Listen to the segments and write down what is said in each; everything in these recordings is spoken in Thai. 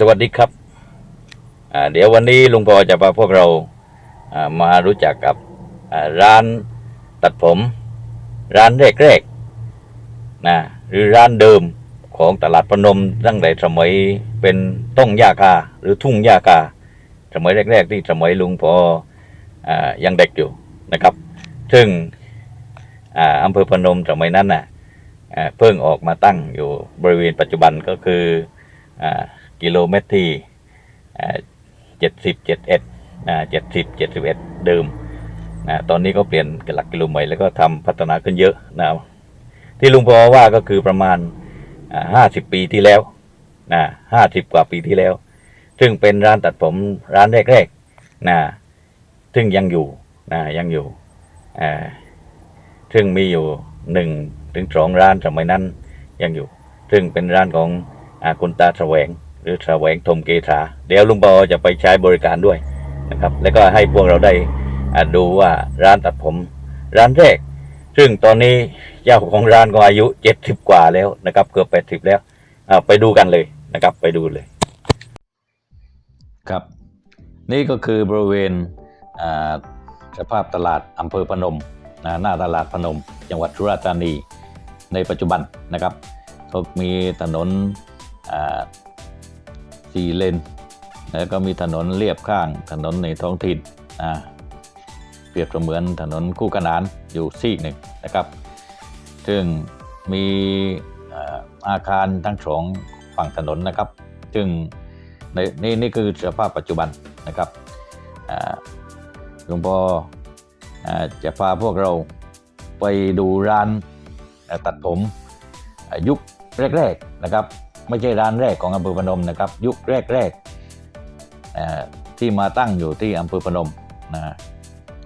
สวัสดีครับ เดี๋ยววันนี้ลุงพอจะพาพวกเรามารู้จักกับร้านตัดผม ร้านแรกๆนะหรือร้านเดิมของตลาดพนมตั้งแต่สมัยเป็นต้องยาคาหรือทุ่งยาคาสมัยแรก ๆ ที่สมัยลุงพออยังเด็กอยู่นะครับ ซึ่งอำเภอพนมสมัยนั้นน่ะอ่าเพิ่งออกมาตั้งอยู่บริเวณปัจจุบันก็คืออ กิโลเมตรที่เจ็ดสิบเจ็ดเอ็ดเจ็ดสิบเจ็ดสิบเอ็ดเดิมนะตอนนี้ก็เปลี่ยนหลักกิโลใหม่แล้วก็ทำพัฒนาขึ้นเยอะนะที่ลุงพอว่าก็คือประมาณห้าสิบปีที่แล้วนะห้าสิบกว่าปีที่แล้ว ซึ่งเป็นร้านตัดผมร้านแรกๆนะซึ่งยังอยู่นะยังอยู่ซึ่งมีอยู่หนึ่งถึงสองร้านสมัยนั้นยังอยู่ ซึ่งเป็นร้านของอคุณตาแสวง หรือแสวงทมเกษาเดี๋ยวลุงปอจะไปใช้บริการด้วยนะครับ แล้วก็ให้พวกเราได้อ่าดูว่าร้านตัดผม ร้านแรก ซึ่งตอนนี้เจ้าของร้านก็อายุเจ็ดสิบกว่าแล้วนะครับ เกือบแปดสิบแล้วอ่าไปดูกันเลยนะครับไปดูเลย ครับ นี่ก็คือบริเวณอ่าสภาพตลาดอำเภอพนมหน้าตลาดพนม จังหวัดสุราษฎร์ธานีในปัจจุบันนะครับก็มีถนน อ่าสี่เลน แล้วก็มีถนนเรียบข้างถนนในท้องถิ่นอ่าเปรียบเสมือนถนนคู่ขนานอยู่ซีกหนึ่งนะครับ ซึ่งมีอาคารทั้งสองฝั่งถนนนะครับ ซึ่งในนี่นี่คือสภาพปัจจุบันนะครับหลวงพ่ออจะพาพวกเราไปดูร้านตัดผมยุคแรก ๆนะครับ ไม่ใช่ร้านแรกของอำเภอพนมนะครับ ยุคแรกๆที่มาตั้งอยู่ที่อำเภอพนมนะ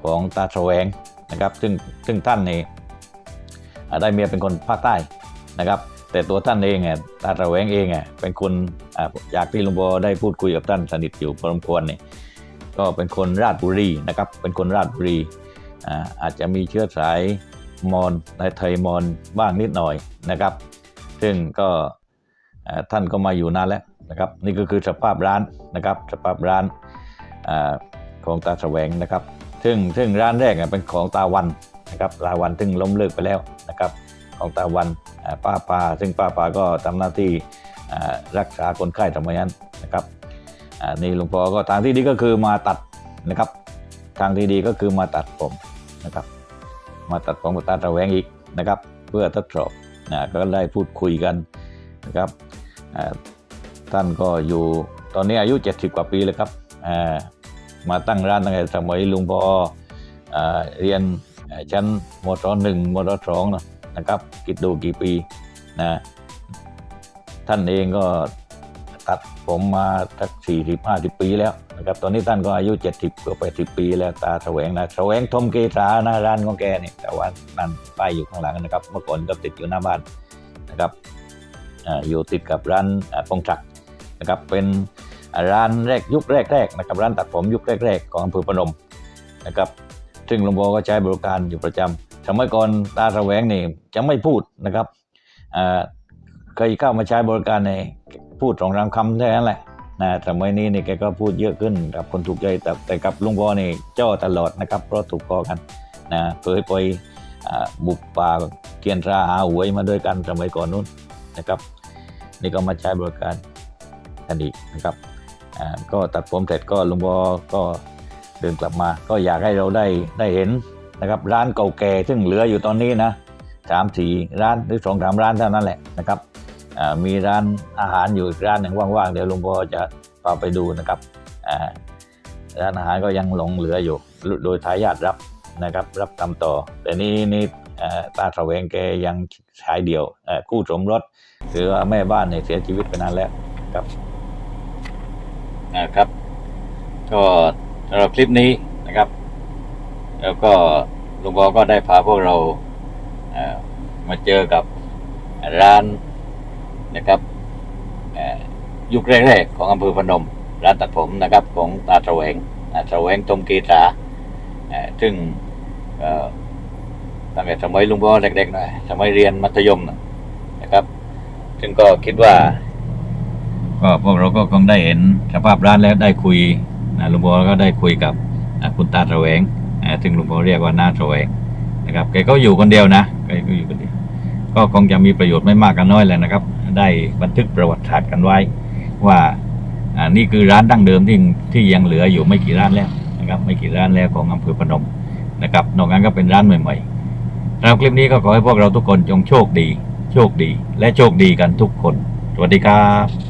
ของตาแสวงนะครับซึ่งซึ่งท่านนี่ได้เมียเป็นคนภาคใต้นะครับ แต่ตัวท่านเองอะตาแสวงเองอะเป็นคนออยากที่ลุงบอได้พูดคุยกับท่านสนิทอยู่พอสมควรเนี่ยก็เป็นคนราชบุรีนะครับ เป็นคนราชบุรีอาจจะมีเชื้อสายมอญในไทยมอญบ้างนิดหน่อยนะครับ ซึ่งก็ ท่านก็มาอยู่นานแล้วนะครับ นี่ก็คือสภาพร้านนะครับ สภาพร้านอของตาแสวงนะครับ ซึ่งซึ่งร้านแรกเป็นของตาวันนะครับตาวันซึ่งล้มเลิกไปแล้วนะครับ ของตาวันป้าปาซึ่งป้าปาก็ทำหน้าที่รักษาคนไข้สมัยนั้นนะครับนี่หลวงพ่อก็ทางที่ดีก็คือมาตัดนะครับ ทางที่ดีก็คือมาตัดผมนะครับ มาตัดผมกับตาแสวงอีกนะครับ เพื่อทดสอบนะก็ได้พูดคุยกันนะครับ ท่านก็อยู่ตอนนี้อายุ 70 กว่าปีแล้วครับมาตั้งร้านตั้งแต่สมัยลุงพออเรียนชั้นมศหนึ่งมศสองนะนะครับคิดดูกี่ปีนะท่านเองก็ตัดผมมาสักสี่สิบห้าสิบปีแล้วนะครับ ตอนนี้ท่านก็อายุ70กว่า80ปีแล้วตาแสวงนะแสวงทมเกษานะร้านของแกเนี่ยแต่ว่านั่นป้ายอยู่ข้างหลังนะครับ เมื่อก่อนก็ติดอยู่หน้าบ้านนะครับ อยู่ติดกับร้านอ่าพงศักนะครับเป็นร้านแรกยุคแรกๆนะครับร้านตัดผมยุคแรก ๆ ของอำเภอพนมนะครับซึ่งหลวงพ่อก็ใช้บริการอยู่ประจำสมัยก่อนตาแสวงนี่จะไม่พูดนะครับเคยเข้ามาใช้บริการในพูดสองรามคำแค่นั้นแหละนะสมัยนี้นี่แกก็พูดเยอะขึ้นกับคนถูกใจแต่แต่กับลุงพ่อนี่เจ้อตลอดนะครับเพราะถูกคอกันนะเคยไปบุกป่าเกียนราหาหวยมาด้วยกันสมัยก่อนนู้น นะครับนี่ก็มาใช้บริการกันอีกนะครับก็ตัดผมเสร็จก็ลุงบอก็เดินกลับมา ก็อยากให้เราได้ได้เห็นนะครับร้านเก่าแก่ซึ่งเหลืออยู่ตอนนี้นะสามสี่ร้านหรือสองสามร้านเท่านั้นแหละนะครับมีร้านอาหารอยู่อีกร้านหนึ่งว่างๆเดี๋ยวลุงบอจะพาไปดูนะครับร้านอาหารก็ยังหลงเหลืออยู่ โดยทายาทรับนะครับ รับทำต่อ แต่นี่นี่ ตาแสวงแกยังชายเดียวคู่สมรสหรือว่าแม่บ้านเนี่ยเสียชีวิตไปนานแล้วครับนะครับ ก็สำหรับคลิปนี้นะครับ แล้วก็ลุงบอก็ได้พาพวกเรามาเจอกับร้านนะครับยุคแรกๆของอำเภอพนม ร้านตัดผมนะครับ ของตาแสวงอ่าแสวงตมกีตาซึ่ง ตั้งแต่สมัยลุงพ่อเด็กๆหน่อยสมัยเรียนมัธยมนะครับ ซึ่งก็คิดว่า ก็พวกเราก็คงได้เห็นสภาพร้านแล้วได้คุยนะลุงพลก็ได้คุยกับคุณตาตระแวงซึ่งลุงพลเรียกว่าน้าตระแวงนะครับแกก็อยู่คนเดียวนะแกก็อยู่คนเดียวก็คงจะมีประโยชน์ไม่มากก็น้อยเลยนะครับ ได้บันทึกประวัติศาสตร์กันไว้ ว่าอ่านี่คือร้านดั้งเดิมที่ที่ยังเหลืออยู่ไม่กี่ร้านแล้วนะครับ ไม่กี่ร้านแล้วของอำเภอพนมนะครับนอกนั้นก็เป็นร้านใหม่ๆ แล้วคลิปนี้ก็ขอให้พวกเราทุกคนจงโชคดี โชคดี และโชคดีกันทุกคน สวัสดีครับ